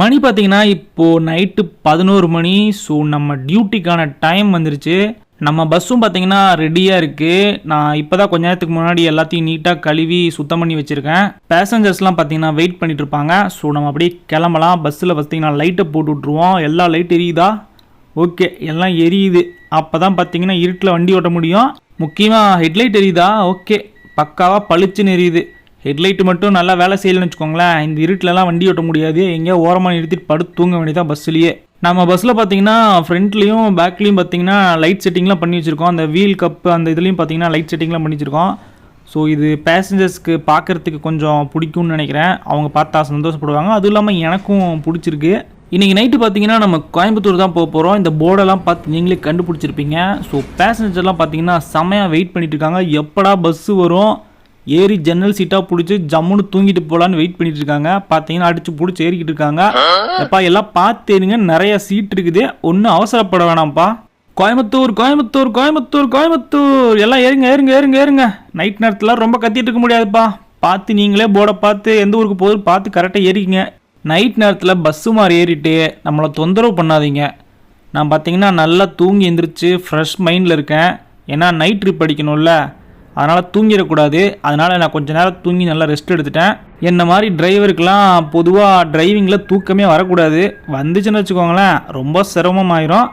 மணி பார்த்தீங்கன்னா இப்போது நைட்டு பதினோரு மணி. ஸோ நம்ம டியூட்டிக்கான டைம் வந்துருச்சு. நம்ம பஸ்ஸும் பார்த்தீங்கன்னா ரெடியாக இருக்குது நான் இப்போ தான் கொஞ்ச நேரத்துக்கு முன்னாடி எல்லாத்தையும் நீட்டாக கழுவி சுத்தம் பண்ணி வச்சுருக்கேன். பேசஞ்சர்ஸ்லாம் பார்த்தீங்கன்னா வெயிட் பண்ணிட்டு இருப்பாங்க. ஸோ நம்ம அப்படியே கிளம்பலாம். பஸ்ஸில் பார்த்தீங்கன்னா லைட்டை போட்டு விட்ருவோம் எல்லா லைட் எரியுதா? ஓகே எல்லாம் எரியுது. அப்போ தான் பார்த்தீங்கன்னா இருட்டில் வண்டி ஓட்ட முடியும். முக்கியமாக ஹெட்லைட் எரியுதா? ஓகே பக்காவாக பளிச்சுன்னு எரியுது. ஹெட்லைட் மட்டும் நல்லா வேலை செய்யலைன்னு வச்சுக்கோங்களேன். இந்த இருட்டிலலாம் வண்டி ஓட்ட முடியாது. எங்கேயோ ஓரமாக நிறுத்திட்டு படுத்து தூங்க வேண்டியதான் பஸ்ஸுலேயே நம்ம பஸ்ஸில் பார்த்தீங்கன்னா ஃப்ரண்ட்லேயும் பேக்லேயும் பார்த்தீங்கன்னா லைட் செட்டிங்லாம் பண்ணி வச்சுருக்கோம். அந்த வீல் கப்பு அந்த இதுலேயும் பார்த்தீங்கன்னா லைட் செட்டிங்லாம் பண்ணி வச்சுருக்கோம். ஸோ இது பேசஞ்சர்ஸ்க்கு பார்க்குறதுக்கு கொஞ்சம் பிடிக்கும்னு நினைக்கிறேன். அவங்க பார்த்தா சந்தோஷப்படுவாங்க. அதுவும் இல்லாமல் எனக்கும் பிடிச்சிருக்கு. இன்றைக்கி நைட்டு பார்த்தீங்கன்னா நம்ம கோயம்புத்தூர் தான் போக போகிறோம் இந்த போர்டெல்லாம் பார்த்து நீங்களே கண்டுபிடிச்சிருப்பீங்க. ஸோ பேசஞ்சர்லாம் பார்த்தீங்கன்னா செமையாக வெயிட் பண்ணிட்டு இருக்காங்க. எப்படா பஸ்ஸு வரும்? ஏறி ஜன்னல் சீட்டாக பிடிச்சி ஜம்முன்னு தூங்கிட்டு போகலான்னு வெயிட் பண்ணிட்டு இருக்காங்க பார்த்தீங்கன்னா அடிச்சு பிடிச்சி ஏறிக்கிட்டு இருக்காங்க. அப்பா எல்லாம் பார்த்து ஏறுங்க. நிறைய சீட் இருக்குது. ஒன்றும் அவசரப்பட வேணாம்ப்பா. கோயம்புத்தூர் கோயம்புத்தூர் கோயம்புத்தூர் கோயம்புத்தூர். எல்லாம் ஏறுங்க ஏறுங்க ஏறுங்க ஏறுங்க. நைட் நேரத்தில் ரொம்ப கத்திட்டு இருக்க முடியாதுப்பா. பார்த்து நீங்களே போர்டை பார்த்து எந்த ஊருக்கு போகுது பார்த்து கரெக்டாக ஏறிக்கிங்க. நைட் நேரத்தில் பஸ்ஸு மாதிரி ஏறிட்டு நம்மளை தொந்தரவு பண்ணாதீங்க. நான் பார்த்தீங்கன்னா நல்லா தூங்கி எந்திரிச்சு ஃப்ரெஷ் மைண்டில் இருக்கேன். ஏன்னா நைட் ட்ரிப் அடிக்கணும்ல. அதனால் தூங்கிடக்கூடாது. அதனால் நான் கொஞ்ச நேரம் தூங்கி நல்லா ரெஸ்ட் எடுத்துட்டேன். என்ன மாதிரி டிரைவருக்கெலாம் பொதுவாக டிரைவிங்கில் தூக்கமே வரக்கூடாது. வந்துச்சுன்னு வச்சுக்கோங்களேன் ரொம்ப சிரமமாயிரும்.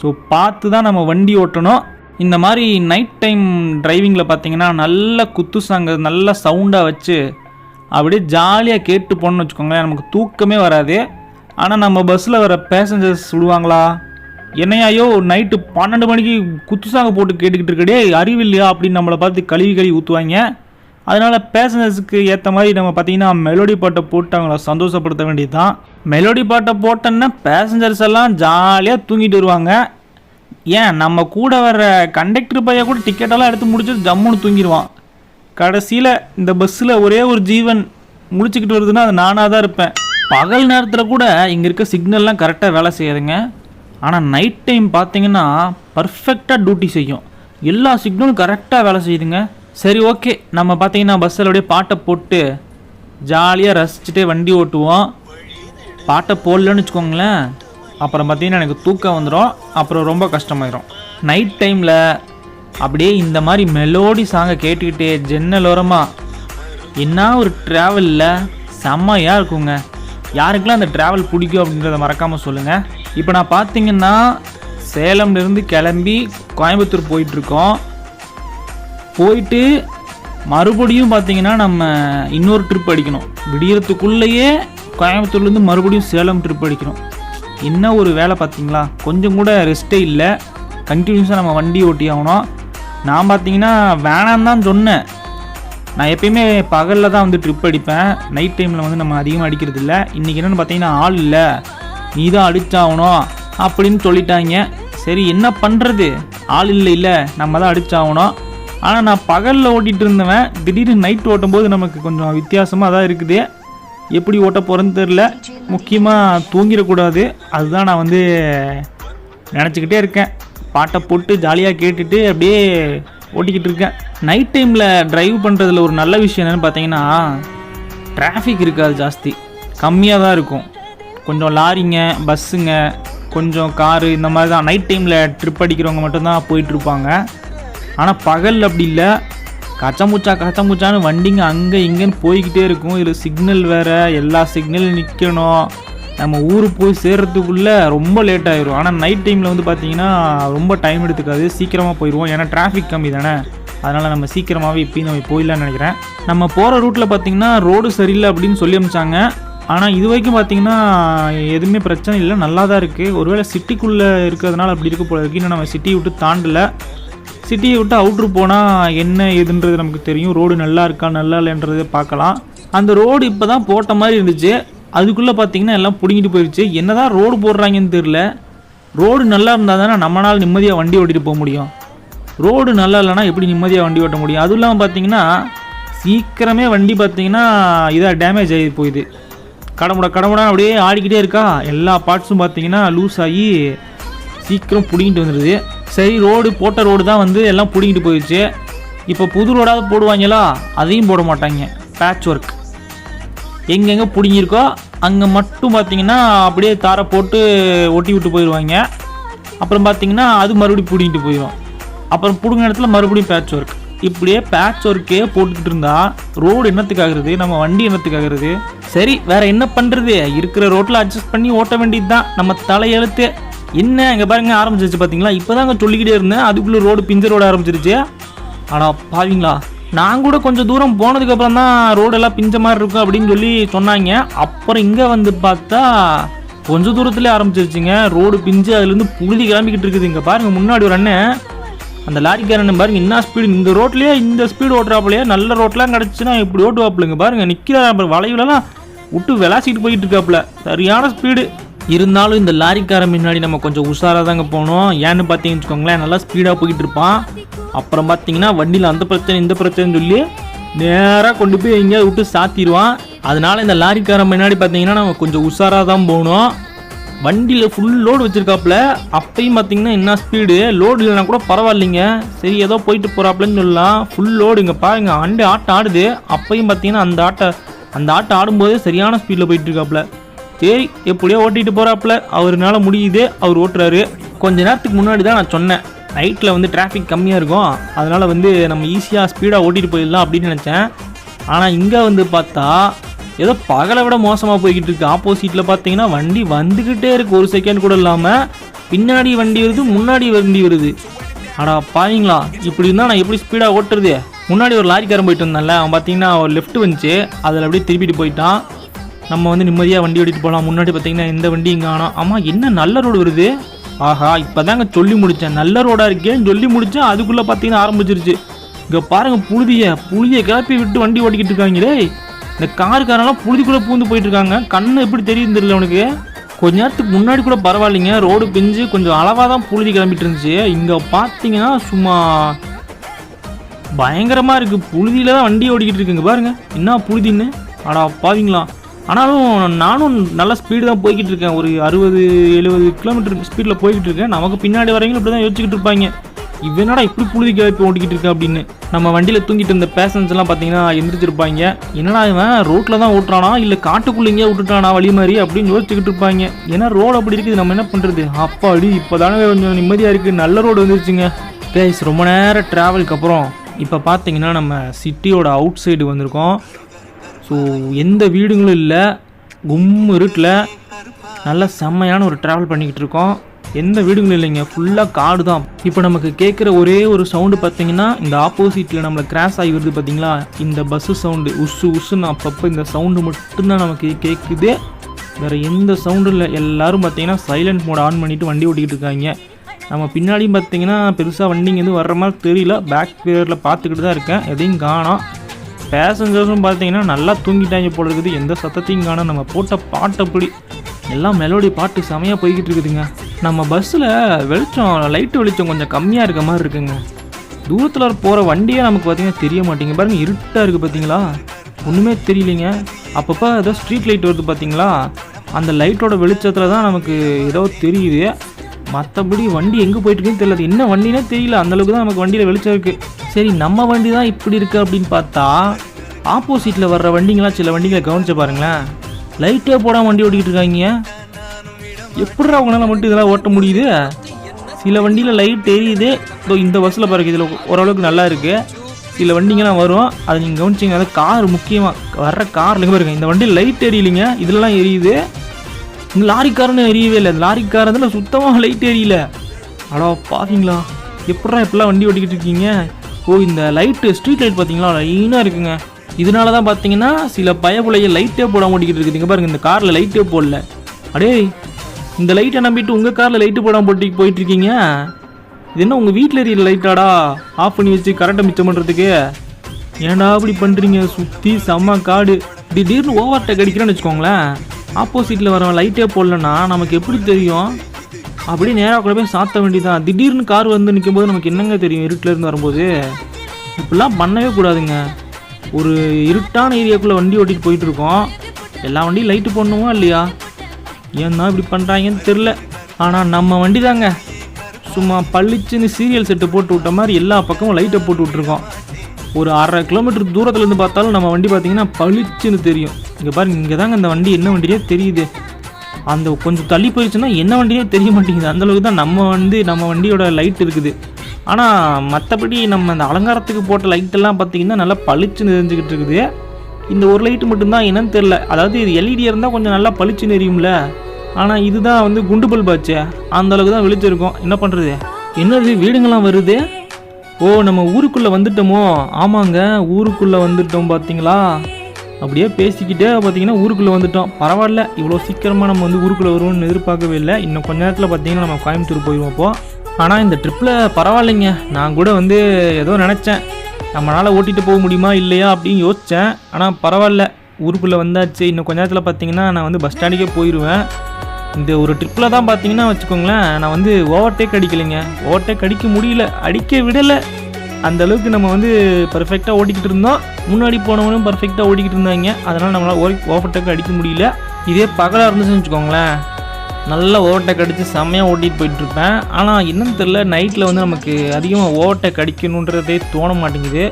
ஸோ பார்த்து தான் நம்ம வண்டி ஓட்டணும். இந்த மாதிரி நைட் டைம் டிரைவிங்கில் பார்த்தீங்கன்னா நல்ல குத்து சாங்க நல்ல சவுண்டாக வச்சு அப்படியே ஜாலியாக கேட்டு போனோம்னு வச்சுக்கோங்களேன் நமக்கு தூக்கமே வராது. ஆனால் நம்ம பஸ்ஸில் வர பேசஞ்சர்ஸ் விடுவாங்களா? என்னையாயோ நைட்டு பன்னெண்டு மணிக்கு குத்து சாங்க போட்டு கேட்டுக்கிட்டு இருக்கடே அறிவில்லையா அப்படின்னு நம்மளை பார்த்து கழுவி கழுவி ஊற்றுவாங்க அதனால் பேசஞ்சர்ஸுக்கு ஏற்ற மாதிரி நம்ம பார்த்தீங்கன்னா மெலோடி பாட்டை போட்டு அவங்கள சந்தோஷப்படுத்த வேண்டியது தான் மெலோடி பாட்டை போட்டோன்னா பேசஞ்சர்ஸ் எல்லாம் ஜாலியாக தூங்கிட்டு வருவாங்க. ஏன்? நம்ம கூட வர்ற கண்டக்டர் பையன் கூட டிக்கெட்டெல்லாம் எடுத்து முடிச்சுட்டு ஜம்முன்னு தூங்கிடுவான். கடைசியில் இந்த பஸ்ஸில் ஒரே ஒரு ஜீவன் முடிச்சுக்கிட்டு வருதுன்னா அது நானாக தான் இருப்பேன். பகல் நேரத்தில் கூட இங்கே இருக்க சிக்னல்லாம் கரெக்டாக வேலை செய்யாதுங்க. ஆனால் நைட் டைம் பார்த்தீங்கன்னா பர்ஃபெக்டாக டியூட்டி செய்யும். எல்லா சிக்னலும் கரெக்டாக வேலை செய்யுதுங்க. சரி ஓகே நம்ம பார்த்தீங்கன்னா பஸ்ஸில் அப்படியே பாட்டை போட்டு ஜாலியாக ரசிச்சுட்டே வண்டி ஓட்டுவோம். பாட்டை போடலன்னு வச்சுக்கோங்களேன். அப்புறம் பார்த்தீங்கன்னா எனக்கு தூக்கம் வந்துடும் அப்புறம் ரொம்ப கஷ்டமாயிரும். நைட் டைமில் அப்படியே இந்த மாதிரி மெலோடி சாங்கை கேட்டுக்கிட்டே ஜன்னலோரமாக என்ன ஒரு ட்ராவலில் செம்மையாக இருக்குங்க. யாருக்கெல்லாம் அந்த ட்ராவல் பிடிக்கும் அப்படின்றத மறக்காமல் சொல்லுங்கள் இப்போ நான் பார்த்தீங்கன்னா சேலம்லேருந்து கிளம்பி கோயம்புத்தூர் போயிட்டுருக்கோம். போயிட்டு மறுபடியும் பார்த்தீங்கன்னா நம்ம இன்னொரு ட்ரிப் அடிக்கணும். விடியறதுக்குள்ளேயே கோயம்புத்தூர்லேருந்து மறுபடியும் சேலம் ட்ரிப் அடிக்கணும். என்ன ஒரு வேலை பார்த்தீங்களா கொஞ்சம் கூட ரெஸ்ட்டே இல்லை. கண்டினியூஸாக நம்ம வண்டி ஓட்டி ஆகணும் நான் பார்த்தீங்கன்னா வேணான்னு தான் சொன்னேன். நான் எப்பயுமே பகலில் தான் வந்து ட்ரிப் அடிப்பேன். நைட் டைமில் வந்து நம்ம அதிகமாக அடிக்கிறது இல்லை. இன்றைக்கி என்னென்னு பார்த்தீங்கன்னா ஆள் இல்லை. நீ தான் அடிச்சாகணும் அப்படின்னு சொல்லிட்டாங்க. சரி என்ன பண்ணுறது ஆள் இல்லை இல்லை. நம்ம தான் அடிச்சாகணும். ஆனால் நான் பகலில் ஓட்டிகிட்டு இருந்தவன் திடீர்னு நைட் ஓட்டும்போது நமக்கு கொஞ்சம் வித்தியாசமாக தான் இருக்குது. எப்படி ஓட்ட போகிறேன்னு தெரில முக்கியமாக தூங்கிடக்கூடாது. அதுதான் நான் வந்து நினச்சிக்கிட்டே இருக்கேன். பாட்டை போட்டு ஜாலியாக கேட்டுட்டு அப்படியே ஓட்டிக்கிட்டு இருக்கேன். நைட் டைமில் ட்ரைவ் பண்ணுறதுல ஒரு நல்ல விஷயம் என்னென்னு பார்த்தீங்கன்னா டிராஃபிக் இருக்காது ஜாஸ்தி. கம்மியாக தான் இருக்கும். கொஞ்சம் லாரிங்க பஸ்ஸுங்க கொஞ்சம் காரு இந்த மாதிரி தான். நைட் டைமில் ட்ரிப் அடிக்கிறவங்க மட்டும்தான் போயிட்டுருப்பாங்க ஆனால் பகல் அப்படி இல்லை. கச்சமுச்சா கச்சமுச்சான்னு வண்டிங்க அங்கே இங்கேன்னு போய்கிட்டே இருக்கும். இதில் சிக்னல் வேறு எல்லா சிக்னலும் நிற்கணும் நம்ம ஊர் போய் சேர்கிறதுக்குள்ளே ரொம்ப லேட் ஆயிரும். ஆனால் நைட் டைமில் வந்து பார்த்தீங்கன்னா ரொம்ப டைம் எடுத்துக்காது. சீக்கிரமாக போயிடுவோம் ஏன்னா டிராஃபிக் கம்மி தானே. அதனால் நம்ம சீக்கிரமாகவே இப்பயும் நம்ம போயிடலான்னு நினைக்கிறேன். நம்ம போகிற ரூட்டில் பார்த்தீங்கன்னா ரோடு சரியில்லை அப்படின்னு சொல்லி அமிச்சாங்க ஆனால் இது வரைக்கும் பார்த்தீங்கன்னா எதுவுமே பிரச்சனை இல்லை. நல்லா தான் இருக்குது ஒருவேளை சிட்டிக்குள்ளே இருக்கிறதுனால அப்படி இருக்க போல இருக்கு. இன்னும் நம்ம சிட்டியை விட்டு தாண்டலை. சிட்டியை விட்டு அவுட்ரு போனால் என்ன ஏதுன்றது நமக்கு தெரியும். ரோடு நல்லா இருக்கா நல்லா இல்லைன்றதை பார்க்கலாம். அந்த ரோடு இப்போ தான் போட்ட மாதிரி இருந்துச்சு. அதுக்குள்ளே பார்த்தீங்கன்னா எல்லாம் பிடுங்கிட்டு போயிடுச்சு என்னதான் ரோடு போடுறாங்கன்னு தெரில ரோடு நல்லா இருந்தால் தானே நம்மளால் நிம்மதியாக வண்டி ஓட்டிகிட்டு போக முடியும். ரோடு நல்லா இல்லைன்னா எப்படி நிம்மதியாக வண்டி ஓட்ட முடியும்? அதுவும் இல்லாமல் பார்த்தீங்கன்னா சீக்கிரமே வண்டி பார்த்தீங்கன்னா இதாக டேமேஜ் ஆகி போயிடுது கடமுட கடமுடா அப்படியே ஆடிக்கிட்டே இருக்கா. எல்லா பார்ட்ஸும் பார்த்தீங்கன்னா லூஸ் ஆகி சீக்கிரம் பிடிங்கிட்டு வந்துடுது சரி ரோடு போட்ட ரோடு தான் வந்து எல்லாம் பிடிங்கிட்டு போயிடுச்சு இப்போ புது ரோடாவது போடுவாங்களா? அதையும் போட மாட்டாங்க. பேட்ச் ஒர்க் எங்கெங்கே பிடிங்கிருக்கோ அங்கே மட்டும் பார்த்தீங்கன்னா அப்படியே தாரை போட்டு ஒட்டி விட்டு போயிடுவாங்க அப்புறம் பார்த்தீங்கன்னா அது மறுபடியும் பிடிங்கிட்டு போயிடும் அப்புறம் பிடுங்க இடத்துல மறுபடியும் பேட்ச் ஒர்க் இப்படியே பேட்ச் ஒர்க்கே போட்டுக்கிட்டு இருந்தா ரோடு என்னத்துக்காகிறது? நம்ம வண்டி என்னத்துக்காகிறது? சரி வேற என்ன பண்றது? இருக்கிற ரோட்ல அட்ஜஸ்ட் பண்ணி ஓட்ட வேண்டியது தான் நம்ம தலையெழுத்து. என்ன இங்கே பாருங்க ஆரம்பிச்சிருச்சு பாத்தீங்களா? இப்போதாங்க சொல்லிக்கிட்டே இருந்தேன். அதுக்குள்ளே ரோடு பிஞ்ச ரோடு ஆரம்பிச்சிருச்சு. ஆனால் பாவீங்களா? நான் கூட கொஞ்சம் தூரம் போனதுக்கப்புறம் தான் ரோடெல்லாம் பிஞ்ச மாதிரி இருக்கும் அப்படின்னு சொல்லி சொன்னாங்க. அப்புறம் இங்கே வந்து பார்த்தா கொஞ்ச தூரத்துலேயே ஆரம்பிச்சிருச்சுங்க. ரோடு பிஞ்சு அதுலேருந்து புழுதி கிளம்பிக்கிட்டு இருக்குது. இங்கே பாருங்கள் முன்னாடி ஒரு அண்ணன். அந்த லாரிக்காரன் பாருங்க என்ன ஸ்பீடு இந்த ரோட்லயே இந்த ஸ்பீடு ஓட்டுறாப்புலையே நல்ல ரோட்லாம் கிடச்சுன்னா இப்படி ஓட்டுவாப்புலங்க. பாருங்க நிற்கிற அப்புறம் வளைவுலலாம் விட்டு விளாசிக்கிட்டு போயிட்டு இருக்காப்புல. சரியான ஸ்பீடு இருந்தாலும் இந்த லாரிக்காரன் முன்னாடி நம்ம கொஞ்சம் உஷாராக தாங்க போகணும். ஏன்னு பார்த்தீங்கன்னு வச்சுக்கோங்களேன் நல்லா ஸ்பீடாக போயிட்டு இருப்பான். அப்புறம் பார்த்தீங்கன்னா வண்டியில் அந்த பிரச்சனை இந்த பிரச்சனைன்னு சொல்லி நேராக கொண்டு போய் எங்கேயாவது விட்டு சாத்திடுவான். அதனால இந்த லாரிக்காரன் முன்னாடி பார்த்தீங்கன்னா நம்ம கொஞ்சம் உஷாராக தான் போகணும். வண்டியில் ஃபுல் லோடு வச்சிருக்காப்புல. அப்பையும் பார்த்தீங்கன்னா என்ன ஸ்பீடு லோடு இல்லைனா கூட பரவாயில்லைங்க. சரி ஏதோ போயிட்டு போறாப்புலன்னு சொல்லலாம். ஃபுல் லோடு இங்கே பாருங்க. அண்டு ஆட்டம் ஆடுது. அப்பையும் பார்த்தீங்கன்னா அந்த ஆட்டை அந்த ஆட்டம் ஆடும்போதே சரியான ஸ்பீடில் போயிட்டுருக்காப்புல சரி எப்படியோ ஓட்டிகிட்டு போகிறாப்புல அவருனால முடியுது. அவர் ஓட்டுறாரு. கொஞ்ச நேரத்துக்கு முன்னாடி தான் நான் சொன்னேன். நைட்டில் வந்து டிராஃபிக் கம்மியாக இருக்கும். அதனால் வந்து நம்ம ஈஸியாக ஸ்பீடாக ஓட்டிகிட்டு போயிடலாம் அப்படின்னு நினச்சேன். ஆனால் இங்கே வந்து பார்த்தா ஏதோ பகலை விட மோசமாக போய்கிட்டு இருக்கு ஆப்போசிட்டில் பார்த்தீங்கன்னா வண்டி வந்துக்கிட்டே இருக்கு. ஒரு செகண்ட் கூட இல்லாமல் பின்னாடி வண்டி வருது முன்னாடி வண்டி வருது. அடா பாவீங்களா? இப்படி இருந்தால் நான் எப்படி ஸ்பீடாக ஓட்டுறது? முன்னாடி ஒரு லாரிக்காரன் போயிட்டு இருந்தான்ல அவன் பார்த்தீங்கன்னா ஒரு லெஃப்ட் வந்துச்சு. அதில் அப்படியே திருப்பிட்டு போயிட்டான். நம்ம வந்து நிம்மதியாக வண்டி ஓட்டிட்டு போகலாம். முன்னாடி பார்த்தீங்கன்னா எந்த வண்டியும் ஆனால் ஆமாம் என்ன நல்ல ரோடு வருது? ஆஹா இப்போதாங்க சொல்லி முடித்தேன் நல்ல ரோடாக இருக்கேன்னு சொல்லி முடித்தேன் அதுக்குள்ளே பார்த்தீங்கன்னா ஆரம்பிச்சிருச்சு. இங்கே பாருங்க புழுதிய புழுதியை கிளப்பி விட்டு வண்டி ஓட்டிக்கிட்டு இருக்காங்களே இந்த காருக்காரெல்லாம் புழுதிக்குள்ளே பூந்து போயிட்டு இருக்காங்க கண்ணு எப்படி தெரியுது தெரியல உனக்கு? கொஞ்ச நேரத்துக்கு முன்னாடி கூட பரவாயில்லைங்க. ரோடு பிஞ்சு கொஞ்சம் அளவாக தான் புழுதி கிளம்பிட்டு இருந்துச்சு இங்கே பார்த்தீங்கன்னா சும்மா பயங்கரமாக இருக்குது புழுதியில் தான் வண்டி ஓடிக்கிட்டு இருக்குங்க. பாருங்கள் என்ன புழுதின்னு? அடா பாவீங்களா? ஆனாலும் நானும் நல்ல ஸ்பீடு தான் போய்கிட்டு இருக்கேன். ஒரு அறுபது எழுபது கிலோமீட்டர் ஸ்பீடில் போய்கிட்டு இருக்கேன். நமக்கு பின்னாடி வரவங்களும் இப்படி தான் யோசிச்சுக்கிட்டு இருப்பாங்க. இவனடா இப்படி புழுதி கிளப்பி ஓட்டிக்கிட்டு இருக்கா அப்படின்னு? நம்ம வண்டியில் தூங்கிட்டு இருந்த பேசஞ்சர்லாம் எல்லாம் பார்த்தீங்கன்னா எந்திரிச்சிருப்பாங்க. என்னடா இவன் ரோட்டில் தான் ஓட்டுறானா? இல்லை காட்டுக்குள்ளேங்க விட்டுட்டானா வழி மாதிரி அப்படின்னு யோசிச்சுக்கிட்டு இருப்பாங்க. ஏன்னா ரோடு அப்படி இருக்குது நம்ம என்ன பண்ணுறது அப்பாடி இப்போ தானே கொஞ்சம் நிம்மதியாக இருக்குது நல்ல ரோடு வந்துருச்சுங்க. கைஸ் ரொம்ப நேரம் ட்ராவலுக்கு அப்புறம் இப்போ பார்த்தீங்கன்னா நம்ம சிட்டியோட அவுட் சைடு வந்திருக்கோம். ஸோ எந்த வீடுங்களும் இல்லை. கும்மு இருட்டில் நல்ல செம்மையான ஒரு ட்ராவல் பண்ணிக்கிட்டு இருக்கோம். எந்த வீடுங்களும் இல்லைங்க. ஃபுல்லாக காடு தான். இப்போ நமக்கு கேட்குற ஒரே ஒரு சவுண்டு பார்த்தீங்கன்னா இந்த ஆப்போசிட்டில் நம்மளை கிராஸ் ஆகி வருது பார்த்தீங்களா? இந்த பஸ்ஸு சவுண்டு உஸ்ஸு உசுன்னு அப்பப்போ இந்த சவுண்டு மட்டும்தான் நமக்கு கேட்குது. வேறு எந்த சவுண்டும் இல்லை. எல்லாரும் பார்த்தீங்கன்னா சைலண்ட் மோட் ஆன் பண்ணிவிட்டு வண்டி ஓட்டிக்கிட்டு இருக்காங்க. நம்ம பின்னாடியும் பார்த்தீங்கன்னா பெருசாக வண்டிங்க எதுவும் வர்ற மாதிரி தெரியல. பேக் பேரில் பார்த்துக்கிட்டு தான் இருக்கேன். எதையும் காணோம். பேசஞ்சர்ஸும் பார்த்தீங்கன்னா நல்லா தூங்கிட்டாங்க போல இருக்குது. எந்த சத்தத்தையும் காணோம். நம்ம போட்ட பாட்டப்படி எல்லாம் மெலோடி பாட்டு செமையாக போய்கிட்டு இருக்குதுங்க. நம்ம பஸ்ஸில் வெளிச்சம் லைட்டு வெளிச்சம் கொஞ்சம் கம்மியாக இருக்க மாதிரி இருக்குங்க. தூரத்தில் போகிற வண்டியே நமக்கு பார்த்தீங்கன்னா தெரிய மாட்டேங்க பாருங்க இருட்டாக இருக்குது பார்த்தீங்களா? ஒன்றுமே தெரியலைங்க. அப்பப்போ ஏதோ ஸ்ட்ரீட் லைட் வருது பார்த்தீங்களா? அந்த லைட்டோட வெளிச்சத்தில் தான் நமக்கு ஏதோ தெரியுது. மற்றபடி வண்டி எங்கே போயிட்டுருக்குன்னு தெரியல. என்ன வண்டினே தெரியல. அந்தளவுக்கு தான் நமக்கு வண்டியில் வெளிச்சம் இருக்குது சரி நம்ம வண்டி தான் இப்படி இருக்குது அப்படின்னு பார்த்தா ஆப்போசிட்டில் வர்ற வண்டிங்களாம் சில வண்டிகளை கவனிச்சு பாருங்களேன். லைட்டே போடாமல் வண்டி ஓட்டிக்கிட்டு இருக்காங்க. எப்படிடா அவங்களால மட்டும் இதெல்லாம் ஓட்ட முடியுது? சில வண்டியில் லைட் எரியுது. இதோ இந்த பஸ்ஸில் பாருங்க இதில் ஓரளவுக்கு நல்லா இருக்குது சில வண்டிங்கெல்லாம் வரும். அதை நீங்கள் கவனிச்சிங்க அதாவது கார் முக்கியமாக வர்ற காரில் பாருங்க இந்த வண்டியில் லைட் எரியலைங்க. இதெல்லாம் எரியுது. இந்த லாரிக்காரன்னு எரியவே இல்லை. இந்த லாரிக்காரதில் சுத்தமாக லைட் எரியல. அடா பார்த்தீங்களா எப்படா இப்படிலாம் வண்டி ஓட்டிக்கிட்டு இருக்கீங்க? ஓ இந்த லைட்டு ஸ்ட்ரீட் லைட் பார்த்தீங்களா? லைனாக இருக்குங்க. இதனால தான் பார்த்தீங்கன்னா சில பயப்புலைய லைட்டே போடாம ஓட்டிக்கிட்டு இருக்குது இங்க பாருங்க இந்த காரில் லைட்டே போடல. அடே இந்த லைட்டை நம்பிட்டு உங்கள் காரில் லைட்டு போடாமல் போட்டு போயிட்டுருக்கீங்க இது என்ன உங்கள் வீட்டில் எரியல லைட்டாடா ஆஃப் பண்ணி வச்சு கரண்ட்டை மிச்சம் பண்ணுறதுக்கு ஏன்டா அப்படி பண்ணுறீங்க சுற்றி செம்ம காடு. திடீர்னு ஓவர் டேக் அடிக்கிறேன்னு வச்சுக்கோங்களேன். ஆப்போசிட்டில் வரவன் லைட்டே போடலன்னா நமக்கு எப்படி தெரியும்? அப்படியே நேராக கூட போய் சாத்த வேண்டியதான் திடீர்னு கார் வந்து நிற்கும் போது நமக்கு என்னங்க தெரியும்? இருட்டில் இருந்து வரும்போது. இப்படிலாம் பண்ணவே கூடாதுங்க. ஒரு இருட்டான ஏரியாக்குள்ளே வண்டி ஓட்டிட்டு போயிட்டுருக்கோம் எல்லா வண்டியும் லைட்டு போடணுமா இல்லையா? ஏன்னா இப்படி பண்ணுறாங்கன்னு தெரில ஆனால் நம்ம வண்டி தாங்க சும்மா பளிச்சுன்னு சீரியல் செட்டு போட்டு விட்ட மாதிரி எல்லா பக்கமும் லைட்டை போட்டு விட்ருக்கோம் ஒரு அரை கிலோமீட்டர் தூரத்துலேருந்து பார்த்தாலும் நம்ம வண்டி பார்த்தீங்கன்னா பளிச்சுன்னு தெரியும். இங்கே பாருங்க இங்கே தாங்க அந்த வண்டி என்ன வண்டியே தெரியுது. அந்த கொஞ்சம் தள்ளி போயிடுச்சுன்னா என்ன வண்டியே தெரிய மாட்டேங்குது. அந்தளவுக்கு தான் நம்ம வந்து நம்ம வண்டியோட லைட் இருக்குது. ஆனால் மற்றபடி நம்ம அந்த அலங்காரத்துக்கு போட்ட லைட்டெல்லாம் பார்த்தீங்கன்னா நல்லா பளிச்சுன்னு தெரிஞ்சுக்கிட்டு இருக்குது. இந்த ஒரு லைட்டு மட்டும்தான் என்னன்னு தெரில அதாவது இது எல்இடியாக இருந்தால் கொஞ்சம் நல்லா பளிச்சு நெறியும்ல ஆனால் இதுதான் வந்து குண்டு பல்பாச்சே அந்த அளவுக்கு தான் வெளிச்சிருக்கும் என்ன பண்ணுறது என்னது? வீடுங்கள்லாம் வருது? ஓ நம்ம ஊருக்குள்ளே வந்துட்டோமோ? ஆமாங்க ஊருக்குள்ளே வந்துட்டோம் பார்த்தீங்களா அப்படியே பேசிக்கிட்டே பார்த்தீங்கன்னா ஊருக்குள்ளே வந்துட்டோம். பரவாயில்ல இவ்வளோ சீக்கிரமாக நம்ம வந்து ஊருக்குள்ளே வருவோம்னு எதிர்பார்க்கவே இல்லை. இன்னும் கொஞ்ச நேரத்தில் பார்த்தீங்கன்னா நம்ம கோயம்புத்தூர் போயிடுவோம் அப்போ. ஆனால் இந்த ட்ரிப்பில் பரவாயில்லைங்க. நான் கூட வந்து ஏதோ நினச்சேன். நம்மளால் ஓட்டிகிட்டு போக முடியுமா இல்லையா அப்படின்னு யோசித்தேன் ஆனால் பரவாயில்ல ஊருக்குள்ளே வந்தாச்சு. இன்னும் கொஞ்ச நேரத்தில் பார்த்தீங்கன்னா நான் வந்து பஸ் ஸ்டாண்டுக்கே போயிடுவேன் இந்த ஒரு ட்ரிப்பில் தான் பார்த்தீங்கன்னா வச்சுக்கோங்களேன் நான் வந்து ஓவர்டேக் அடிக்கலைங்க. ஓவர்டேக் அடிக்க முடியல அடிக்க விடலை. அந்த அளவுக்கு நம்ம வந்து பர்ஃபெக்டாக ஓட்டிக்கிட்டு இருந்தோம். முன்னாடி போனவனும் பர்ஃபெக்டாக ஓட்டிக்கிட்டு இருந்தாங்க. அதனால் நம்மளால் ஓ ஓவர்டேக் அடிக்க முடியல. இதே பகலாக இருந்துச்சுன்னு வச்சுக்கோங்களேன். நல்லா ஓட்டை கடித்து செம்மையாக ஓட்டிகிட்டு போயிட்டுருப்பேன். ஆனால் என்னன்னு தெரில நைட்டில் வந்து நமக்கு அதிகமாக ஓட்டை கடிக்கணுன்றதே தோண மாட்டேங்குது.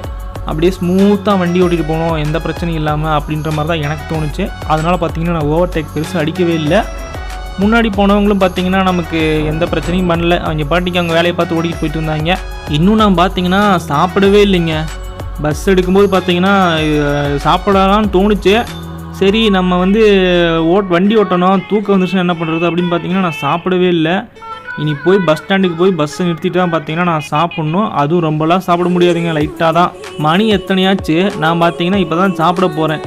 அப்படியே ஸ்மூத்தாக வண்டி ஓட்டிகிட்டு போகணும் எந்த பிரச்சனையும் இல்லாமல் அப்படின்ற மாதிரி தான் எனக்கு தோணுச்சு. அதனால் பார்த்தீங்கன்னா நான் ஓவர்டேக் பெருசாக அடிக்கவே இல்லை. முன்னாடி போனவங்களும் பார்த்தீங்கன்னா நமக்கு எந்த பிரச்சனையும் பண்ணல. அவங்க பாட்டிக்கு அவங்க வேலையை பார்த்து ஓடிட்டு போயிட்டு இருந்தாங்க. இன்னும் நான் பார்த்தீங்கன்னா சாப்பிடவே இல்லைங்க. பஸ் எடுக்கும்போது பார்த்தீங்கன்னா அஹ், சாப்பிடலாம்னு தோணுச்சு. சரி நம்ம வந்து ஓட் வண்டி ஓட்டணும் தூக்கம் வந்துச்சுன்னா என்ன பண்ணுறது அப்படின்னு பார்த்தீங்கன்னா நான் சாப்பிடவே இல்லை. இனி போய் பஸ் ஸ்டாண்டுக்கு போய் பஸ்ஸை நிறுத்திட்டு தான் பார்த்தீங்கன்னா நான் சாப்பிட்ணும். அதுவும் ரொம்பலாம் சாப்பிட முடியாதுங்க லைட்டாக தான். மணி எத்தனையாச்சு? நான் பார்த்தீங்கன்னா இப்போ தான் சாப்பிட போகிறேன்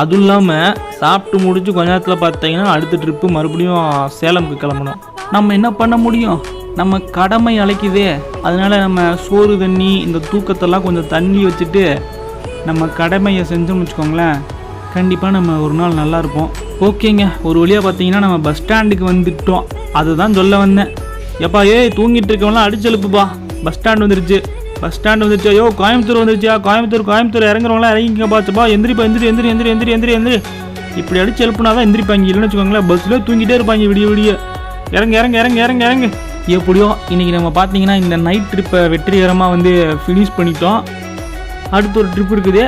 அதுவும் இல்லாமல் சாப்பிட்டு முடிச்சு கொஞ்ச நேரத்தில் பார்த்தீங்கன்னா அடுத்த ட்ரிப்பு மறுபடியும் சேலமுக்கு கிளம்பணும். நம்ம என்ன பண்ண முடியும்? நம்ம கடமை அழைக்குதே. அதனால் நம்ம சோறு தண்ணி இந்த தூக்கத்தெல்லாம் கொஞ்சம் தண்ணி வச்சுட்டு நம்ம கடமையை செஞ்சோம்னு வச்சுக்கோங்களேன். கண்டிப்பாக நம்ம ஒரு நாள் நல்லா இருப்போம். ஓகேங்க. ஒரு வழியாக பார்த்தீங்கன்னா நம்ம பஸ் ஸ்டாண்டுக்கு வந்துட்டோம். அதுதான் சொல்ல வந்தேன். எப்பா ஏய் தூங்கிட்டு இருக்கவங்களாம் அடிச்சு எழுப்புப்பா. பஸ் ஸ்டாண்ட் வந்துருச்சு. பஸ் ஸ்டாண்ட் வந்துருச்சு. ஐயோ கோயம்புத்தூர் வந்துருச்சா கோயம்புத்தூர் கோயம்புத்தூர். இறங்குறவங்களாம் இறங்கிங்க பாச்சுப்பா எந்திரிப்பா எந்திரி எந்திரி எந்திரி எந்திரி எந்திரி எந்திரி. இப்படி அடிச்சு எழுப்புனா தான் எந்திரிப்பாங்க. இல்லைன்னு வச்சுக்கோங்களேன் பஸ்ஸில் தூங்கிட்டே இருப்பாங்க விடிய விடிய. இறங்க இறங்க இறங்க இறங்க இறங்க. எப்படியோ இன்னைக்கு நம்ம பார்த்தீங்கன்னா இந்த நைட் ட்ரிப்பை வெற்றிகரமாக வந்து ஃபினிஷ் பண்ணிட்டோம். அடுத்து ஒரு ட்ரிப் இருக்குது.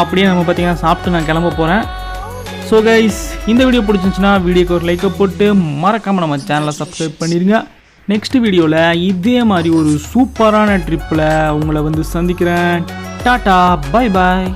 அப்படியே நம்ம பார்த்திங்கன்னா சாப்பிட்டு நான் கிளம்ப போகிறேன் ஸோ கைஸ் இந்த வீடியோ பிடிச்சிருந்துச்சுன்னா வீடியோக்கு ஒரு லைக்கை போட்டு மறக்காமல் நம்ம சேனலை சப்ஸ்கிரைப் பண்ணிடுங்க நெக்ஸ்ட் வீடியோவில் இதே மாதிரி ஒரு சூப்பரான ட்ரிப்பில் உங்களை வந்து சந்திக்கிறேன். Tata bye bye